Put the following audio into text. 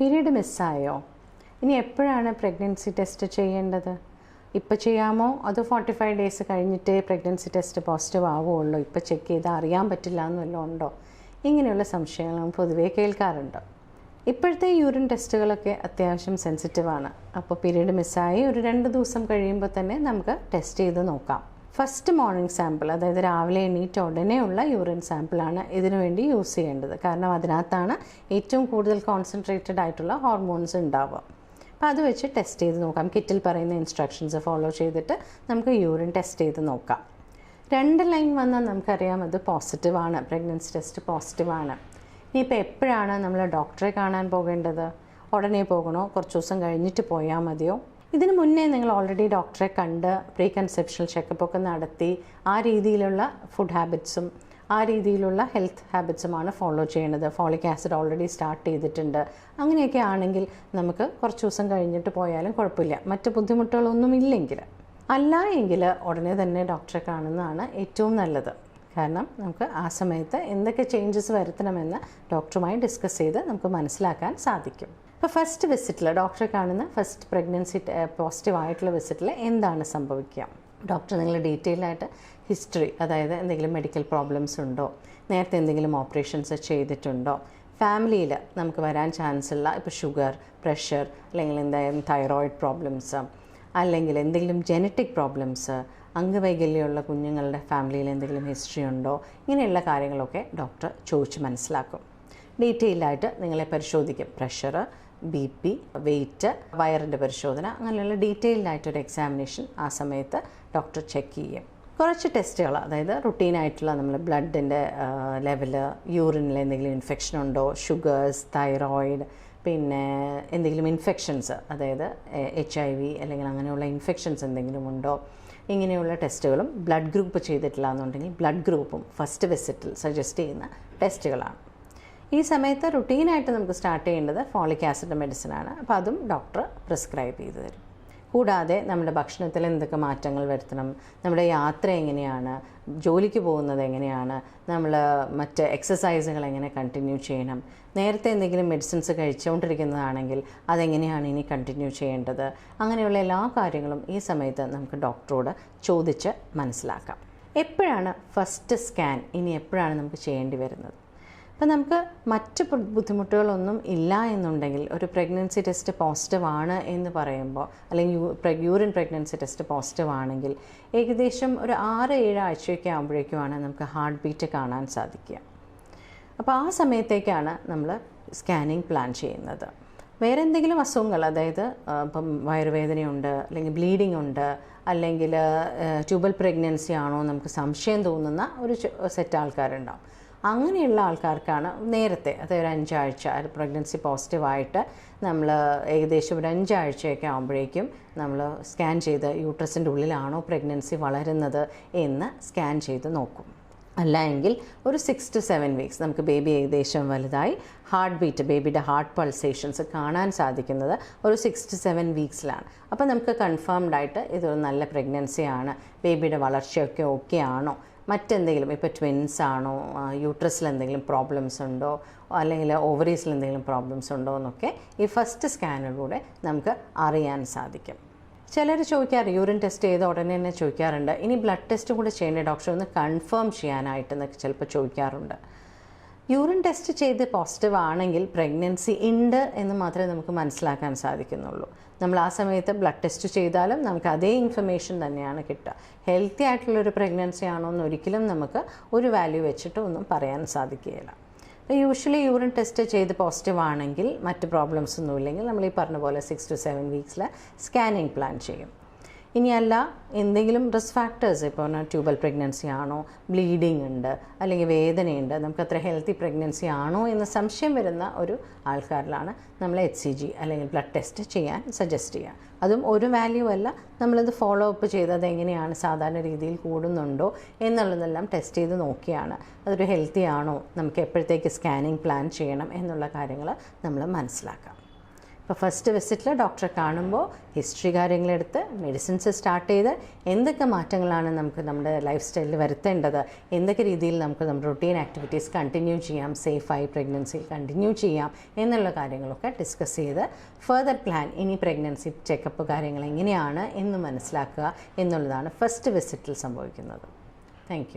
Period മിസ്സായോ? ഇനി എപ്പോഴാണ് pregnancy test ചെയ്യേണ്ടത്? ഇപ്പോൾ ചെയ്യാമോ? അതോ ഫോർട്ടി ഫൈവ് ഡേയ്സ് കഴിഞ്ഞിട്ടേ പ്രഗ്നൻസി ടെസ്റ്റ് പോസിറ്റീവ് ആവുകയുള്ളൂ? ഇപ്പോൾ ചെക്ക് ചെയ്താൽ അറിയാൻ പറ്റില്ല എന്ന് വല്ലതും ഉണ്ടോ? ഇങ്ങനെയുള്ള സംശയങ്ങൾ പൊതുവേ കേൾക്കാറുണ്ട്. ഇപ്പോഴത്തെ യൂറിൻ ടെസ്റ്റുകളൊക്കെ അത്യാവശ്യം സെൻസിറ്റീവാണ് അപ്പോൾ പീരീഡ് മിസ്സായി ഒരു രണ്ട് ദിവസം കഴിയുമ്പോൾ തന്നെ നമുക്ക് ടെസ്റ്റ് ചെയ്ത് നോക്കാം. ഫസ്റ്റ് മോർണിംഗ് സാമ്പിൾ അതായത് രാവിലെ എണീറ്റ ഉടനെയുള്ള യൂറിൻ സാമ്പിളാണ് ഇതിനു വേണ്ടി യൂസ് ചെയ്യേണ്ടത്. കാരണം അതിനകത്താണ് ഏറ്റവും കൂടുതൽ കോൺസെൻട്രേറ്റഡ് ആയിട്ടുള്ള ഹോർമോൺസ് ഉണ്ടാവുക. അപ്പോൾ അത് വെച്ച് ടെസ്റ്റ് ചെയ്ത് നോക്കാം. കിറ്റിൽ പറയുന്ന ഇൻസ്ട്രക്ഷൻസ് ഫോളോ ചെയ്തിട്ട് നമുക്ക് യൂറിൻ ടെസ്റ്റ് ചെയ്ത് നോക്കാം. രണ്ട് ലൈൻ വന്നാൽ നമുക്കറിയാം അത് പോസിറ്റീവാണ് പ്രഗ്നൻസി ടെസ്റ്റ് പോസിറ്റീവാണ് ഇനിയിപ്പോൾ എപ്പോഴാണ് നമ്മൾ ഡോക്ടറെ കാണാൻ പോകേണ്ടത്? ഉടനെ പോകണോ? കുറച്ച് ദിവസം കഴിഞ്ഞിട്ട് പോയാൽ മതിയോ? ഇതിന് മുന്നേ നിങ്ങൾ ഓൾറെഡി ഡോക്ടറെ കണ്ട് പ്രീ കൺസെപ്ഷണൽ ചെക്കപ്പ് ഒക്കെ നടത്തി ആ രീതിയിലുള്ള ഫുഡ് ഹാബിറ്റ്സും ആ രീതിയിലുള്ള ഹെൽത്ത് ഹാബിറ്റ്സുമാണ് ഫോളോ ചെയ്യുന്നത് ഫോളിക് ആസിഡ് ഓൾറെഡി സ്റ്റാർട്ട് ചെയ്തിട്ടുണ്ട്. അങ്ങനെയൊക്കെ ആണെങ്കിൽ നമുക്ക് കുറച്ച് ദിവസം കഴിഞ്ഞിട്ട് പോയാലും കുഴപ്പമില്ല. മറ്റ് ബുദ്ധിമുട്ടുകളൊന്നും ഇല്ലെങ്കിൽ. അല്ല എങ്കിൽ ഉടനെ തന്നെ ഡോക്ടറെ കാണുന്നതാണ് ഏറ്റവും നല്ലത്. കാരണം നമുക്ക് ആ സമയത്ത് എന്തൊക്കെ ചേഞ്ചസ് വരുത്തണമെന്ന് ഡോക്ടറുമായി ഡിസ്കസ് ചെയ്ത് നമുക്ക് മനസ്സിലാക്കാൻ സാധിക്കും. ഇപ്പോൾ ഫസ്റ്റ് വിസിറ്റിൽ ഡോക്ടറെ കാണുന്ന ഫസ്റ്റ് പ്രഗ്നൻസി പോസിറ്റീവ് ആയിട്ടുള്ള വിസിറ്റിൽ എന്താണ് സംഭവിക്കുക? ഡോക്ടർ നിങ്ങൾ ഡീറ്റെയിൽ ആയിട്ട് ഹിസ്റ്ററി അതായത് എന്തെങ്കിലും മെഡിക്കൽ പ്രോബ്ലംസ് ഉണ്ടോ? നേരത്തെ എന്തെങ്കിലും ഓപ്പറേഷൻസ് ചെയ്തിട്ടുണ്ടോ? ഫാമിലിയിൽ നമുക്ക് വരാൻ ചാൻസ് ഉള്ള ഇപ്പോൾ ഷുഗർ പ്രഷർ അല്ലെങ്കിൽ എന്തായാലും തൈറോയിഡ് പ്രോബ്ലംസ് അല്ലെങ്കിൽ എന്തെങ്കിലും ജനറ്റിക് പ്രോബ്ലംസ് അംഗവൈകല്യമുള്ള കുഞ്ഞുങ്ങളുടെ ഫാമിലിയിൽ എന്തെങ്കിലും ഹിസ്റ്ററി ഉണ്ടോ? ഇങ്ങനെയുള്ള കാര്യങ്ങളൊക്കെ ഡോക്ടർ ചോദിച്ച് മനസ്സിലാക്കും. ഡീറ്റെയിലായിട്ട് നിങ്ങളെ പരിശോധിക്കും. പ്രഷർ ബി പി വെയിറ്റ് വയറിന്റെ പരിശോധന അങ്ങനെയുള്ള ഡീറ്റെയിൽഡായിട്ടൊരു എക്സാമിനേഷൻ ആ സമയത്ത് ഡോക്ടർ ചെക്ക് ചെയ്യും കുറച്ച് ടെസ്റ്റുകൾ അതായത് റുട്ടീനായിട്ടുള്ള നമ്മൾ ബ്ലഡിന്റെ ലെവൽ യൂറിനിൽ എന്തെങ്കിലും ഇൻഫെക്ഷൻ ഉണ്ടോ? ഷുഗേഴ്സ് തൈറോയിഡ് പിന്നെ എന്തെങ്കിലും ഇൻഫെക്ഷൻസ് അതായത് എച്ച് ഐ വി അല്ലെങ്കിൽ അങ്ങനെയുള്ള ഇൻഫെക്ഷൻസ് എന്തെങ്കിലും ഉണ്ടോ? ഇങ്ങനെയുള്ള ടെസ്റ്റുകളും ബ്ലഡ് ഗ്രൂപ്പ് ചെയ്തിട്ടില്ല എന്നുണ്ടെങ്കിൽ ബ്ലഡ് ഗ്രൂപ്പും ഫസ്റ്റ് വിസിറ്റിൽ സജസ്റ്റ് ചെയ്യുന്ന ടെസ്റ്റുകളാണ് ഈ സമയത്ത് റുട്ടീനായിട്ട് നമുക്ക് സ്റ്റാർട്ട് ചെയ്യേണ്ടത് ഫോളിക് ആസിഡ് മെഡിസിൻ ആണ്. അപ്പോൾ അതും ഡോക്ടർ പ്രിസ്ക്രൈബ് ചെയ്ത് തരും. കൂടാതെ നമ്മുടെ ഭക്ഷണത്തിൽ എന്തൊക്കെ മാറ്റങ്ങൾ വരുത്തണം നമ്മുടെ യാത്ര എങ്ങനെയാണ് ജോലിക്ക് പോകുന്നത് എങ്ങനെയാണ് നമ്മൾ മറ്റ് എക്സസൈസുകൾ എങ്ങനെ കണ്ടിന്യൂ ചെയ്യണം നേരത്തെ എന്തെങ്കിലും മെഡിസിൻസ് കഴിച്ചുകൊണ്ടിരിക്കുന്നതാണെങ്കിൽ അതെങ്ങനെയാണ് ഇനി കണ്ടിന്യൂ ചെയ്യേണ്ടത് അങ്ങനെയുള്ള എല്ലാ കാര്യങ്ങളും ഈ സമയത്ത് നമുക്ക് ഡോക്ടറോട് ചോദിച്ച് മനസ്സിലാക്കാം. എപ്പോഴാണ് ഫസ്റ്റ് സ്കാൻ ഇനി എപ്പോഴാണ് നമുക്ക് ചെയ്യേണ്ടി വരുന്നത്? അപ്പം നമുക്ക് മറ്റ് ബുദ്ധിമുട്ടുകളൊന്നും ഇല്ല എന്നുണ്ടെങ്കിൽ ഒരു പ്രഗ്നൻസി ടെസ്റ്റ് പോസിറ്റീവ് ആണ് എന്ന് പറയുമ്പോൾ അല്ലെങ്കിൽ യൂ യൂറിൻ പ്രഗ്നൻസി ടെസ്റ്റ് പോസിറ്റീവ് ആണെങ്കിൽ ഏകദേശം ഒരു ആറ് ഏഴ് ആഴ്ചയൊക്കെ ആകുമ്പോഴേക്കുമാണ് നമുക്ക് ഹാർട്ട് ബീറ്റ് കാണാൻ സാധിക്കുക. അപ്പോൾ ആ സമയത്തേക്കാണ് നമ്മൾ സ്കാനിങ് പ്ലാൻ ചെയ്യുന്നത്. വേറെ എന്തെങ്കിലും അസുഖങ്ങൾ അതായത് ഇപ്പം വയറുവേദനയുണ്ട് അല്ലെങ്കിൽ ബ്ലീഡിംഗ് ഉണ്ട് അല്ലെങ്കിൽ ട്യൂബൽ പ്രഗ്നൻസി ആണോ നമുക്ക് സംശയം തോന്നുന്ന ഒരു സെറ്റ് ആൾക്കാരുണ്ടാവും. അങ്ങനെയുള്ള ആൾക്കാർക്കാണ് നേരത്തെ അതായത് ഒരു അഞ്ചാഴ്ച പ്രഗ്നൻസി പോസിറ്റീവായിട്ട് നമ്മൾ ഏകദേശം ഒരു അഞ്ചാഴ്ചയൊക്കെ ആകുമ്പോഴേക്കും നമ്മൾ സ്കാൻ ചെയ്ത് യൂട്രസിന്റെ ഉള്ളിലാണോ പ്രഗ്നൻസി വളരുന്നത് എന്ന് സ്കാൻ ചെയ്ത് നോക്കും. അല്ല എങ്കിൽ ഒരു സിക്സ് ടു സെവൻ വീക്സ് നമുക്ക് ബേബി ഏകദേശം വലുതായി ഹാർട്ട് ബീറ്റ് ബേബിയുടെ ഹാർട്ട് പൾസേഷൻസ് കാണാൻ സാധിക്കുന്നത് ഒരു സിക്സ് ടു സെവൻ വീക്സിലാണ് അപ്പോൾ നമുക്ക് കൺഫേംഡ് ആയിട്ട് ഇതൊരു നല്ല പ്രഗ്നൻസി ആണ്. ബേബിയുടെ വളർച്ചയൊക്കെ ഓക്കെ ആണോ? മറ്റെന്തെങ്കിലും ഇപ്പോൾ ട്വിൻസ് ആണോ? യൂട്രസിൽ എന്തെങ്കിലും പ്രോബ്ലംസ് ഉണ്ടോ? അല്ലെങ്കിൽ ഓവറീസിൽ എന്തെങ്കിലും പ്രോബ്ലംസ് ഉണ്ടോ എന്നൊക്കെ ഈ ഫസ്റ്റ് സ്കാനിലൂടെ നമുക്ക് അറിയാൻ സാധിക്കും. ചിലർ ചോദിക്കാറ് യൂറിൻ ടെസ്റ്റ് ചെയ്ത ഉടനെ തന്നെ ചോദിക്കാറുണ്ട്. ഇനി ബ്ലഡ് ടെസ്റ്റ് കൂടെ ചെയ്യേണ്ട ഡോക്ടർ ഒന്ന് കൺഫേം ചെയ്യാനായിട്ട് എന്നൊക്കെ ചിലപ്പോൾ ചോദിക്കാറുണ്ട്. യൂറിൻ ടെസ്റ്റ് ചെയ്ത് പോസിറ്റീവ് ആണെങ്കിൽ പ്രഗ്നൻസി ഉണ്ട് എന്ന് മാത്രമേ നമുക്ക് മനസ്സിലാക്കാൻ സാധിക്കുന്നുള്ളൂ. നമ്മൾ ആ സമയത്ത് ബ്ലഡ് ടെസ്റ്റ് ചെയ്താലും നമുക്ക് അതേ ഇൻഫർമേഷൻ തന്നെയാണ് കിട്ടുക. ഹെൽത്തി ആയിട്ടുള്ളൊരു പ്രഗ്നൻസി ആണോ എന്ന് ഒരിക്കലും നമുക്ക് ഒരു വാല്യൂ വെച്ചിട്ട് ഒന്നും പറയാൻ സാധിക്കുകയില്ല. യൂഷ്വലി യൂറിൻ ടെസ്റ്റ് ചെയ്ത് പോസിറ്റീവ് ആണെങ്കിൽ മറ്റ് പ്രോബ്ലംസ് ഒന്നും ഇല്ലെങ്കിൽ നമ്മൾ ഈ പറഞ്ഞ പോലെ സിക്സ് ടു സെവൻ വീക്സിൽ സ്കാനിങ് പ്ലാൻ ചെയ്യും. ഇനിയല്ല എന്തെങ്കിലും റിസ്ക് ഫാക്ടേഴ്സ് ഇപ്പോൾ ട്യൂബൽ പ്രഗ്നൻസി ആണോ ബ്ലീഡിംഗ് ഉണ്ട് അല്ലെങ്കിൽ വേദനയുണ്ട് നമുക്ക് അത്ര ഹെൽത്തി പ്രഗ്നൻസി ആണോ എന്ന് സംശയം വരുന്ന ഒരു ആൾക്കാരിലാണ് നമ്മൾ എച്ച് സി ജി അല്ലെങ്കിൽ ബ്ലഡ് ടെസ്റ്റ് ചെയ്യാൻ സജസ്റ്റ് ചെയ്യുക. അതും ഒരു വാല്യൂ അല്ല നമ്മളിത് ഫോളോ അപ്പ് ചെയ്തത് എങ്ങനെയാണ് സാധാരണ രീതിയിൽ കൂടുന്നുണ്ടോ എന്നുള്ളതെല്ലാം ടെസ്റ്റ് ചെയ്ത് നോക്കിയാണ്. അതൊരു ഹെൽത്തി ആണോ നമുക്ക് എപ്പോഴത്തേക്ക് സ്കാനിങ് പ്ലാൻ ചെയ്യണം എന്നുള്ള കാര്യങ്ങൾ നമ്മൾ മനസ്സിലാക്കാം. അപ്പോൾ ഫസ്റ്റ് വിസിറ്റിൽ ഡോക്ടറെ കാണുമ്പോൾ ഹിസ്റ്ററി കാര്യങ്ങളെടുത്ത് മെഡിസിൻസ് സ്റ്റാർട്ട് ചെയ്ത് എന്തൊക്കെ മാറ്റങ്ങളാണ് നമുക്ക് നമ്മുടെ ലൈഫ് സ്റ്റൈലിൽ വരുത്തേണ്ടത്? എന്തൊക്കെ രീതിയിൽ നമുക്ക് നമ്മുടെ റൊട്ടീൻ ആക്ടിവിറ്റീസ് കണ്ടിന്യൂ ചെയ്യാം? സേഫായി പ്രഗ്നൻസി കണ്ടിന്യൂ ചെയ്യാം? എന്നുള്ള കാര്യങ്ങളൊക്കെ ഡിസ്കസ് ചെയ്ത് ഫർദർ പ്ലാൻ ഇനി പ്രഗ്നൻസി ചെക്കപ്പ് കാര്യങ്ങൾ എങ്ങനെയാണ് എന്ന് മനസ്സിലാക്കുക എന്നുള്ളതാണ് ഫസ്റ്റ് വിസിറ്റിൽ സംഭവിക്കുന്നത്. താങ്ക്